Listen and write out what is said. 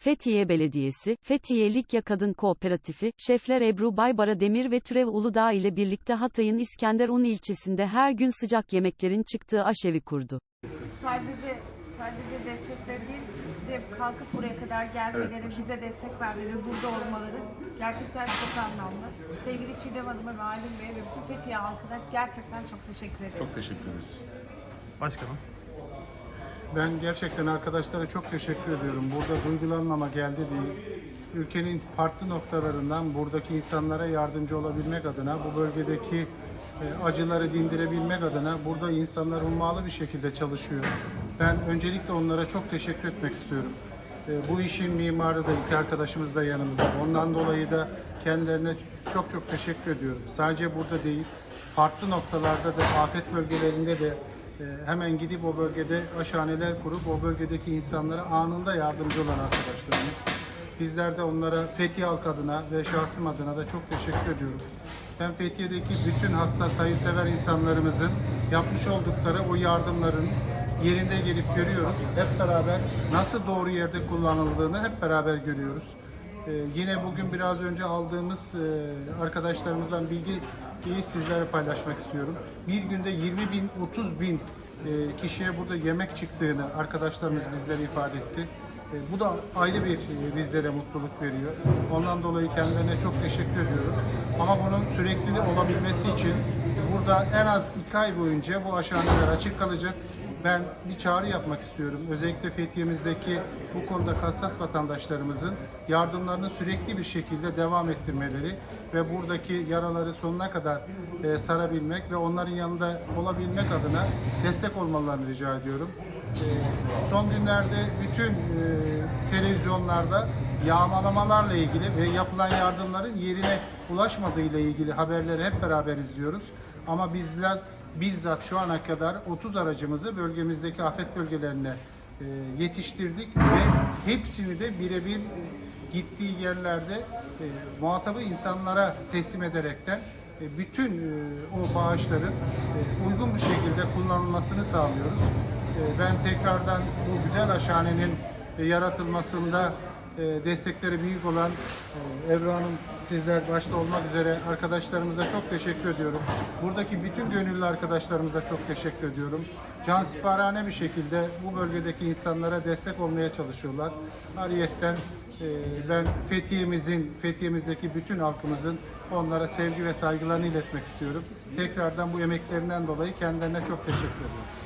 Fethiye Belediyesi, Fethiye Likya Kadın Kooperatifi, şefler Ebru Baybara Demir ve Türev Uludağ ile birlikte Hatay'ın İskenderun ilçesinde her gün sıcak yemeklerin çıktığı aşevi kurdu. sadece sadece destekleri değil, de kalkıp buraya kadar gelmeleri, bize destek vermeleri, burada olmaları gerçekten çok anlamlı. Sevgili Çiğdem Hanım'a ve Alim Bey'e ve bütün Fethiye halkına gerçekten çok teşekkür ederiz. Çok teşekkür ederiz. Başkanım. Ben gerçekten arkadaşlara çok teşekkür ediyorum. Burada duygulanmama geldi değil. Ülkenin farklı noktalarından buradaki insanlara yardımcı olabilmek adına, bu bölgedeki e, acıları dindirebilmek adına burada insanlar ummalı bir şekilde çalışıyor. Ben öncelikle onlara çok teşekkür etmek istiyorum. E, Bu işin mimarı da iki arkadaşımız da yanımızda. Ondan dolayı da kendilerine çok çok teşekkür ediyorum. Sadece burada değil, farklı noktalarda da afet bölgelerinde de hemen gidip o bölgede aşhaneler kurup o bölgedeki insanlara anında yardımcı olan arkadaşlarımız. Bizler de onlara Fethiye halk adına ve şahsım adına da çok teşekkür ediyorum. Ben Fethiye'deki bütün hassas, hayırsever insanlarımızın yapmış oldukları o yardımların yerinde gelip görüyoruz. Hep beraber nasıl doğru yerde kullanıldığını hep beraber görüyoruz. Ee, yine bugün biraz önce aldığımız e, arkadaşlarımızdan bilgiyi sizlere paylaşmak istiyorum. Bir günde 20 bin, 30 bin e, kişiye burada yemek çıktığını arkadaşlarımız bizlere ifade etti. E, bu da ayrı bir bizlere mutluluk veriyor. Ondan dolayı kendilerine çok teşekkür ediyorum. Ama bunun sürekli olabilmesi için burada en az 2 ay boyunca bu aşhaneler açık kalacak. Ben bir çağrı yapmak istiyorum. Özellikle Fethiye'mizdeki bu konuda hassas vatandaşlarımızın yardımlarını sürekli bir şekilde devam ettirmeleri ve buradaki yaraları sonuna kadar e, sarabilmek ve onların yanında olabilmek adına destek olmalarını rica ediyorum. E, son günlerde bütün e, televizyonlarda yağmalamalarla ilgili ve yapılan yardımların yerine ulaşmadığı ile ilgili haberleri hep beraber izliyoruz. Ama bizler bizzat şu ana kadar 30 aracımızı bölgemizdeki afet bölgelerine e, yetiştirdik ve hepsini de birebir gittiği yerlerde e, muhatabı insanlara teslim ederekten e, bütün e, o bağışların uygun bir şekilde kullanılmasını sağlıyoruz. Ben tekrardan bu güzel aşhanenin e, yaratılmasında destekleri büyük olan e, Ebru Hanım sizler başta olmak üzere arkadaşlarımıza çok teşekkür ediyorum. Buradaki bütün gönüllü arkadaşlarımıza çok teşekkür ediyorum. Cansiparane bir şekilde bu bölgedeki insanlara destek olmaya çalışıyorlar. Ariyetten e, ben Fethiye'mizin, Fethiye'mizdeki bütün halkımızın onlara sevgi ve saygılarını iletmek istiyorum. Tekrardan bu emeklerinden dolayı kendilerine çok teşekkür ediyorum.